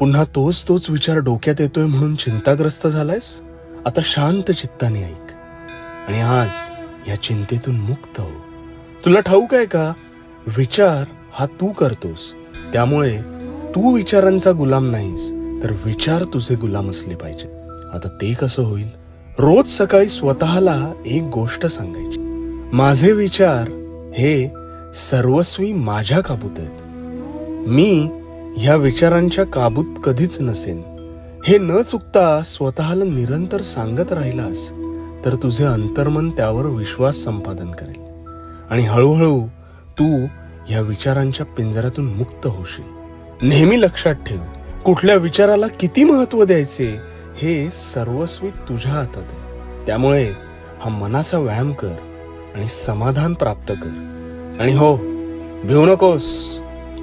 पुन्हा तोच तोच विचार डोक्यात येतोय म्हणून चिंताग्रस्त झालायस? आता शांत चित्ताने ऐक. आणि आज या चिंतेतून मुक्त हो. तुला ठाऊक आहे का? विचार हा तू करतोस. त्यामुळे तू विचारांचा गुलाम नाहीस तर विचार तुझे गुलाम असले पाहिजे आता ते कसं होईल? रोज सकाळी स्वतःला एक गोष्ट सांगायची. माझे विचार हे सर्वस्वी माझ्या काबूत आहेत. मी ह्या विचारांच्या काबूत कधीच नसेन. हे न चुकता स्वतःला निरंतर सांगत राहिलास तर तुझे अंतर्मन त्यावर विश्वास संपादन करेल. आणि हळूहळू तू ह्या विचारांच्या पिंजऱ्यातून मुक्त होशील. नेहमी लक्षात ठेव कुठल्या विचाराला किती महत्त्व द्यायचे हे सर्वस्वी तुझ्या हातात आहे. त्यामुळे हा मनाचा व्यायाम कर आणि समाधान प्राप्त कर. आणि हो भिवू नकोस.